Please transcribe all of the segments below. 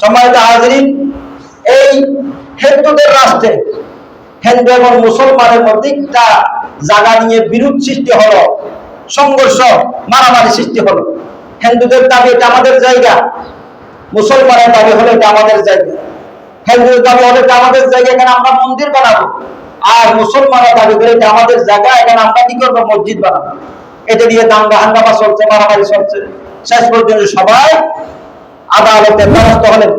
হিন্দুদের হলো হলো। দাবি এটা আমাদের জায়গা, মুসলমানের দাবি হলো এটা আমাদের জায়গা। হিন্দুদের দাবি হলো এটা আমাদের জায়গা, এখানে আমরা মন্দির বানাবো। আর মুসলমানের দাবি করে এটা আমাদের জায়গা, এখানে আমরা কি করব? মসজিদ বানাবো। এটা নিয়ে দাঙ্গা হাঙ্গামা চলছে, মারামারি চলছে। শেষ পর্যন্ত সবাই আদালতে দ্বারস্থ হলেন।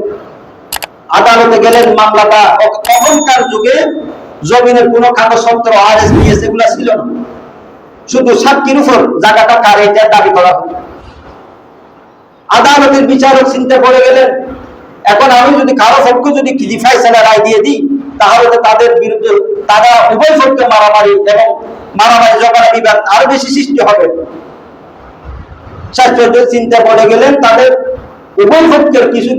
আদালতে গেলেন, মামলাটা তখনকার যুগে জমিনের কোনো কাগজপত্র আর এস বিএস এগুলা ছিল না। শুধু সাক্ষীর উপর জায়গাটা কার, এটা দাবি করা হতো আদালতের বিচারক চিন্তা করে গেলেন, এখন আমি যদি কারও পক্ষ যদি কি ফাইসালা রায় দিয়ে দিই, তাহলে তো তাদের বিরুদ্ধে তারা উভয় পক্ষে মারামারি এবং মারামারি ঝগড়া বিবাদ আরও বেশি সৃষ্টি হবে। শাস্ত্রজ্ঞ চিন্তা করে গেলেন, তাদের উভয় কিছু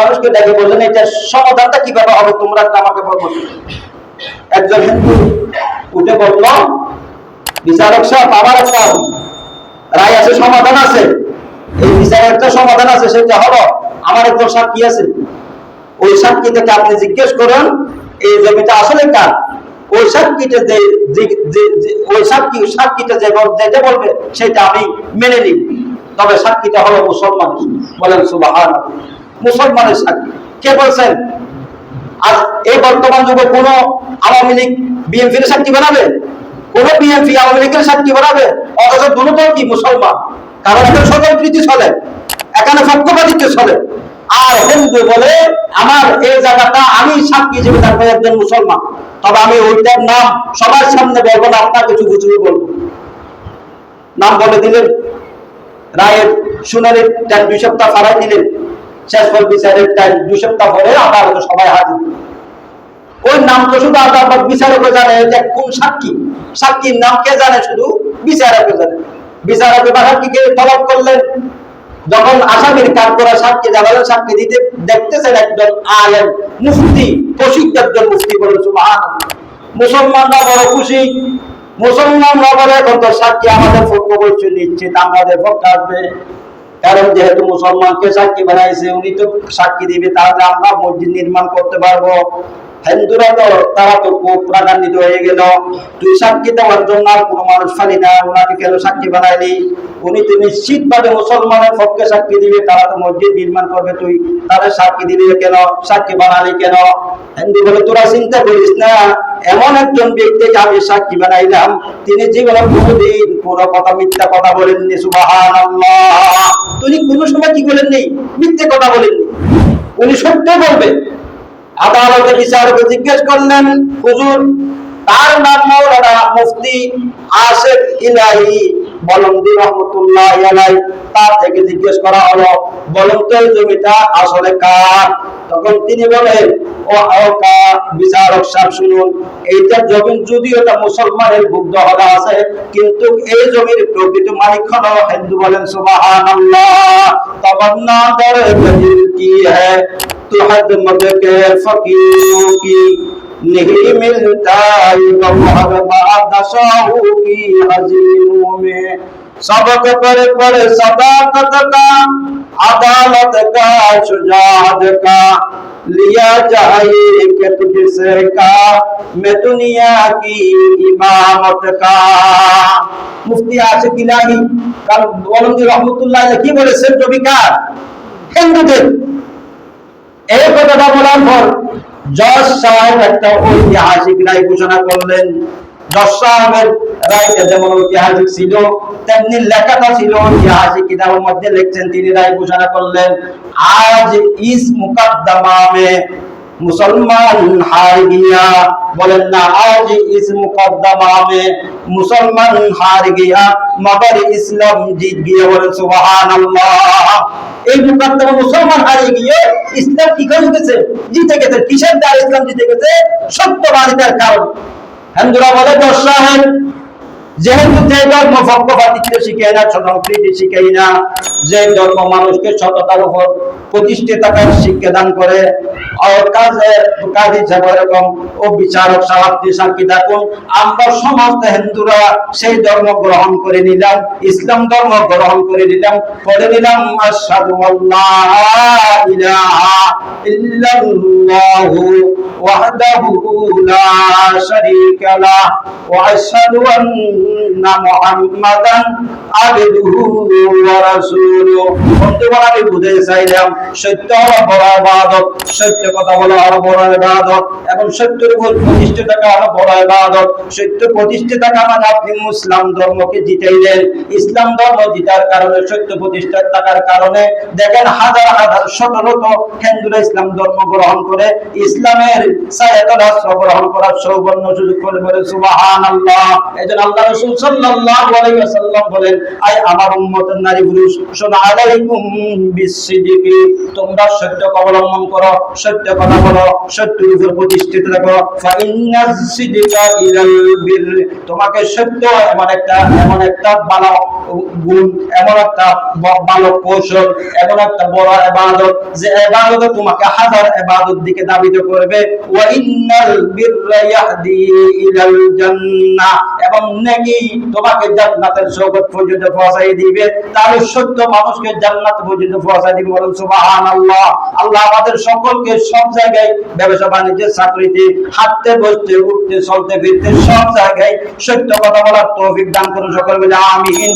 মানুষকে ডেকে বললেন এটা সমাধানটা কীভাবে হবে? তোমরা আমাকে বলব একজন হিন্দু উঠে বলল, বিচারক সাহেব, আমার একটা রায় আছে, সমাধান আছে। এই বিচারের একটা সমাধান আছে, সেটা হলো, আমার একজন সাক্ষী আছে। ওই সাক্ষী থেকে আপনি জিজ্ঞেস করেন, এই জমিটা আসলে কার? ওই সাক্ষীটা যে ওই সাক্ষী, সাক্ষীটা যে যেটা বলবে, সেটা আমি মেনে নিব। তবে সাক্ষীটা হলো মুসলমান বলেন সুবাহান মুসলমানের সাক্ষী। কে বলছেন? আর এই বর্তমান যুগে কোন আওয়ামী লীগ বিএনপির সাক্ষী বানাবে? কোন বিএনপি আওয়ামী লীগের সাক্ষী বানাবে? অথচ দুটো কি মুসলমান? কারণ এখানে স্বতন্ত্রীতি চলে, এখানে পক্ষপাতিত্ব চলে। আর হিন্দু বলে, আমার এই জায়গাটা আমি সাক্ষী হিসেবে থাকব একজন মুসলমান। তবে আমি ওইটার নাম সবার সামনে বলব না, আপনাকে চুপু চুপু বলব। নাম বলে দিলেন। রায়ের শুনানি টাইম দুই সপ্তাহ ফারাই দিলেন। শেষ পর বিচারের টাইম দুই সপ্তাহ পরে আদালতে সবাই হাজির ওই নাম তো শুধু আদালত বিচারকে জানে যে কোন সাক্ষী। সাক্ষীর নাম কে জানে? শুধু বিচারকে জানে। বিচারকে বা সাক্ষীকে তলব করলেন। যখন আসামির কাজ করা সাক্ষী জানালেন সাক্ষী দিতে দেখতেছেন একজন আলেম মুফতি প্রসিদ্ধ একজন মুফতি বলে সুবহানাল্লাহ। মুসলমানরা বড় খুশি। সাক্ষী আমাদের আমাদের আসবে। কারণ যেহেতু মুসলমানকে সাক্ষী বানাইছে, উনি তো সাক্ষী দিবে, তাহলে আমরা মসজিদ নির্মাণ করতে পারব। হিন্দুরা তো, তারা তো খুব প্রাধান্বিত হয়ে গেল। তুই সাক্ষী দেওয়ার জন্য আর কোনো মানুষ ফালি না ওনাকে কেন সাক্ষী বানাইলি? উনি তো নিশ্চিত ভাবে মুসলমানের পক্ষে সাক্ষী দিবে, তারা তো মসজিদ নির্মাণ করবে, তুই তাদের সাক্ষী দিবি কেন? সাক্ষী বানালি কেন? হিন্দু বলে, তোরা চিন্তা করিস না এমন একজন ব্যক্তিকে আমি সাক্ষী বানাইলাম, তিনি জীবনে কোনোদিন কোনো কথা মিথ্যা কথা বলেননি সুবাহান তিনি কোনো সময় কি বলেননি? মিথ্যে কথা বলেননি। উনি সত্য বলবে আদালতে বিচারকে জিজ্ঞেস করলেন, হুজুর, তার নাম মৌলানা মুফতি আশেক ইলাহি বলন্দি রহমতুল্লাহ আলাই তার থেকে জিজ্ঞেস করা হলো বলুন জমিটা আসলে কার? তখন তিনি বলেন ও বিচারক সাহেব এইটা জমি যদিও এটা মুসলমানের ভুগ দহলা আছে, কিন্তু এই জমির প্রকৃত মালিক হলো হিন্দু বলেন, সুবহানাল্লাহ। তামান্না কি হ্যায় তুহদ মদকে ফকির কি? नहीं मिलता ये गौहर बादशाहों की हजीरों में सबक पर पर सदाकत का अदालत का शुजात का लिया जाए कि तुझसे का मैं दुनिया की इमामत का মুফতি আছে কিলাহি কারণ বলন্দি রহমতুল্লাহ কি বলেছেন জমিকার হিন্দুদের এই কথাটা বলার পর জজ সাহেব একটা ঐতিহাসিক রায় ঘোষণা করলেন। জজ সাহেবের রায়টা যেমন ঐতিহাসিক ছিল, তেমনি লেখাটা ছিল ঐতিহাসিক কিতাবের মধ্যে লিখছেন, তিনি রায় ঘোষণা করলেন, আজ ইস মুকদ্দমা মে মুসলমান হার গিয়া বলেন না, আজ ইস মুকদ্দমা মুসলমান হার গিয়া মগর ইসলাম জিত গিয়া বলেন, সুবহানাল্লাহ। এই মুকদ্দমা মুসলমান হারিয়ে গিয়ে ইসলাম কি করে গেছে জিতে গেছে কিসের দ্বারা ইসলাম জিতে গেছে? সত্যবাদিতার কারণ। হিন্দুরা বলে দশ সাহেব যেহেতু যে ধর্ম পক্ষপাতিত্ব শিখাই না সম্প্রীতি শিখাই না, যে ধর্ম মানুষকে সততার উপর প্রতিষ্ঠিত থাকার শিক্ষা দান করে আর সমস্ত হিন্দুরা সেই ধর্ম গ্রহণ করে ইসলাম ধর্ম গ্রহণ করে লা চাইলাম সত্য সত্য কথা বলা বড় এবং সত্যের উপর প্রতিষ্ঠিত থাকা বড় সত্য প্রতিষ্ঠিত থাকা মানে আপনি মুসলিম ধর্মকে জিতাইলেন। ইসলাম ধর্ম জিতার কারণে, সত্য প্রতিষ্ঠা থাকার কারণে, দেখেন হাজার হাজার শত শত হিন্দুরা ইসলাম ধর্ম গ্রহণ করে, ইসলামের সায়াতুল গ্রহণ করার সৌবর্ণ সুযোগ করে বলে, সুবহানাল্লাহ। এজন্য আল্লাহ রাসূল সাল্লাল্লাহু আলাইহি ওয়াসাল্লাম বলেন আই আমার উম্মতের নারী পুরুষ শোনো, আলাইকুম বিসিদিকি তোমরা সত্য অবলম্বন করো, সত্য কথা বলো সত্যের উপর প্রতিষ্ঠিত থাকো। তোমাকে সত্য এমন একটা এমন একটা ভালো গুণ, এমন একটা ভালো কৌশল, এমন একটা বড় ইবাদত যে ইবাদত তোমাকে হাজার ইবাদত দিকে দাবিত করবে। ওয়া ইন্নাল বিররা ইয়াহদি ইলাল জান্নাহ এবং নেকি তোমাকে জান্নাতের সৌগত পর্যন্ত পৌঁছাই দিবে। তাহলে সত্য মানুষকে জান্নাত পর্যন্ত পৌঁছাই দিবে বলুন আমাদের সকলকে সব জায়গায় ব্যবসা বাণিজ্যের চাকরিতে, হাঁটতে, বসতে, উঠতে, চলতে, ফিরতে সব জায়গায় সত্য কথা বলার তৌফিক দান করুন সকল মিলে, আমিন।